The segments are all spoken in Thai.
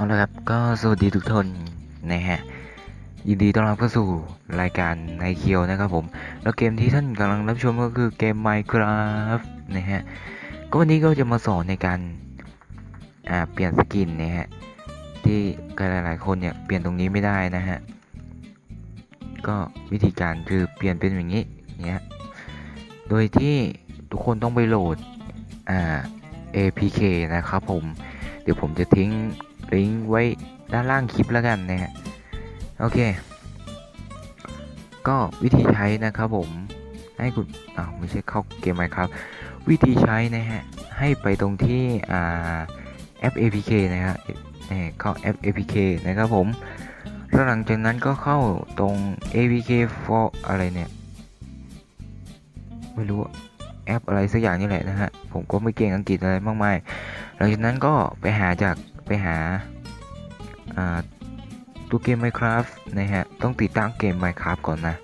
เอาละครับก็สวัสดีทุกท่านนะฮะยินดีต้อนรับเข้าสู่รายการในเคียวนะครับผม แล้วเกมที่ท่านกำลังรับชมก็คือเกม Minecraft นะฮะก็วันนี้ก็จะมาสอนในการอ่าเปลี่ยนสกินนะฮะที่หลายๆคนเนี่ยเปลี่ยนตรงนี้ไม่ได้นะฮะก็วิธีการคือเปลี่ยนเป็นอย่างนี้เนี่ยโดยที่ทุกคนต้องไปโหลดอ่า APK นะครับผมเดี๋ยวผมจะทิ้ง ลิงก์ไว้ด้านล่างคลิปแล้วกันนะฮะโอเค ก็วิธีใช้นะครับผมให้คุณอ้าวไม่ใช่เข้าเกมไหมครับ วิธีใช้นะฮะให้ไปตรงที่อ่าแอป APK นะฮะนี่เข้าแอป APK นะครับผมแล้วหลังจากนั้นก็เข้าตรง APK for อะไรเนี่ยไม่รู้แอปอะไรสักอย่างนี่แหละนะฮะ ผมก็ไม่เก่งอังกฤษอะไรมากมาย หลังจากนั้นก็ไปหาจาก ไปหาตัวเกม Minecraft นะฮะ ต้องติดตั้งเกม Minecraft ก่อนนะ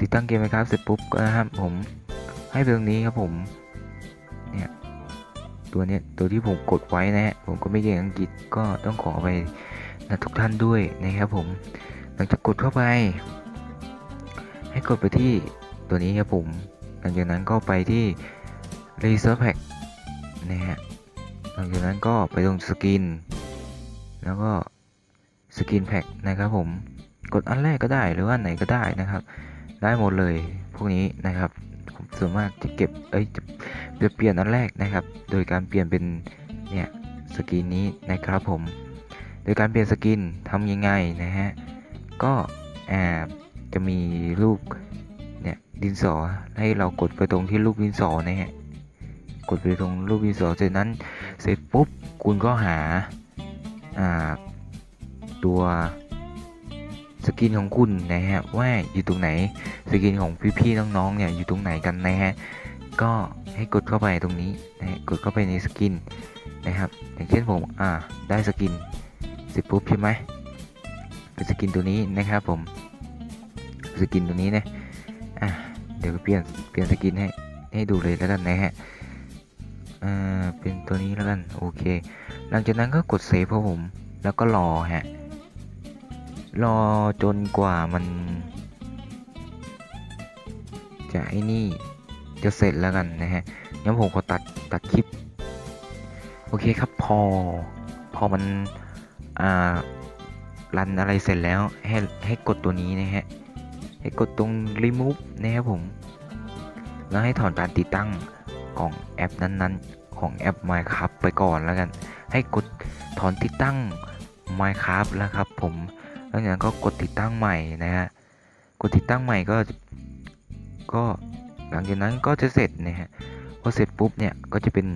ติดตั้งเกม Minecraft เสร็จปุ๊บก็นะครับผมให้ไปตรงนี้ครับผม เนี่ย ตัวเนี้ยตัวที่ผมกดไว้นะฮะ ผมก็ไม่เก่งอังกฤษก็ต้องขอไปนะทุกท่านด้วยนะครับผม หลังจากกดเข้าไป ให้กดไปที่ตัวนี้ครับผม หลังจากนั้นก็ไปที่ Laser Pack นะฮะ หลังจากนั้นก็ไปตรงสกิน แล้วก็สกินแพ็กนะครับผมกดอันแรกก็ได้หรือว่าอันไหนก็ได้นะครับ ได้หมดเลยพวกนี้นะครับผมส่วนมากจะเก็บเอ้ยจะจะเปลี่ยนอันแรกนะครับ โดยการเปลี่ยนเป็นเนี่ยสกินนี้นะครับผม โดยการเปลี่ยนสกินทำยังไงนะฮะก็อ่าจะมีรูปเนี่ยดินสอให้เรากดไปตรงที่รูปดินสอนะฮะกดไปตรงรูปดินสอเสร็จนั้นเสร็จปุ๊บคุณก็หา ตัวสกินของคุณนะฮะว่าอยู่ตรงไหนสกินของพี่ๆน้องๆเนี่ยอยู่ตรงไหนกันนะฮะก็ให้กดเข้าไปตรงนี้นะฮะกดเข้าไปในสกินนะครับอย่างเช่นผมอ่าได้สกินเสร็จปุ๊บใช่ไหมเป็นสกินตัวนี้นะครับผมสกินตัวนี้นะอะเดี๋ยวเปลี่ยนเปลี่ยนสกินให้ให้ดูเลยแล้วกันนะฮะ อ่าเป็นตัวนี้แล้วกันโอเค หลังจากนั้นก็กดเซฟครับผม แล้วก็รอฮะรอจนกว่ามัน จะไอ้นี่จะเสร็จแล้วกันนะฮะงั้นผมขอตัดตัดคลิป โอเคครับพอ พอมันอ่ารันอะไรเสร็จแล้วให้ให้กดตัวนี้นะฮะให้กดตรง remove นะครับผม แล้วให้ถอนการติดตั้ง ของแอปนั้นๆ ของแอป Minecraft ไปก่อนแล้วกัน ให้กดถอนติดตั้ง Minecraft แล้วครับผมแล้วจากนั้นก็กดติดตั้งใหม่นะฮะกดติดตั้งใหม่ก็ก็หลังจากนั้นก็จะเสร็จนะฮะพอเสร็จปุ๊บเนี่ยก็จะเป็น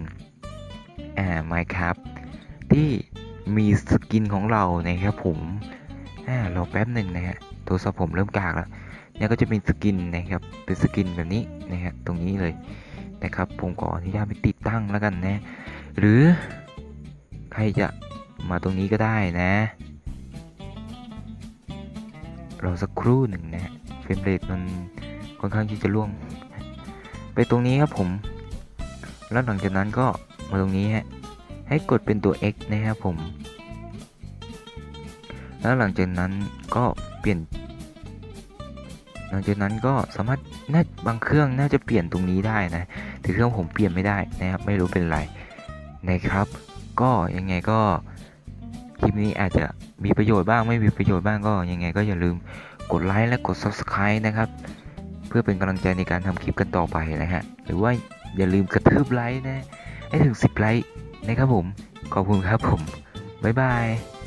อ่า Minecraft ที่มีสกินของเรานะครับผมอ่ารอแป๊บหนึ่งนะฮะโทรศัพท์ผมเริ่มกากแล้วเนี่ยก็จะเป็นสกินนะครับเป็นสกินแบบนี้นะฮะตรงนี้เลย นะครับ ผมขออนุญาตไปติดตั้งแล้วกันนะ หรือใครจะมาตรงนี้ก็ได้นะรอสักครู่หนึ่งนะเฟรมเรทมันค่อนข้างที่จะล่วง ไปตรงนี้ครับผม แล้วหลังจากนั้นก็มาตรงนี้ฮะให้กดเป็นตัว X นะครับผม แล้วหลังจากนั้นก็เปลี่ยน หลังจากนั้นก็สามารถน่าบางเครื่องน่าจะเปลี่ยนตรงนี้ได้นะแต่เครื่องผมเปลี่ยนไม่ได้นะครับ ไม่รู้เป็นไรนะครับ ก็ยังไงก็คลิปนี้อาจจะมีประโยชน์บ้างไม่มีประโยชน์บ้างก็ยังไงก็อย่าลืมกดไลค์และกด Subscribe นะครับ เพื่อเป็นกำลังใจในการทำคลิปกันต่อไปนะฮะหรือว่าอย่าลืมกระทืบไลค์นะให้ถึง 10 ไลค์นะครับผม ขอบคุณครับผม บ๊ายบาย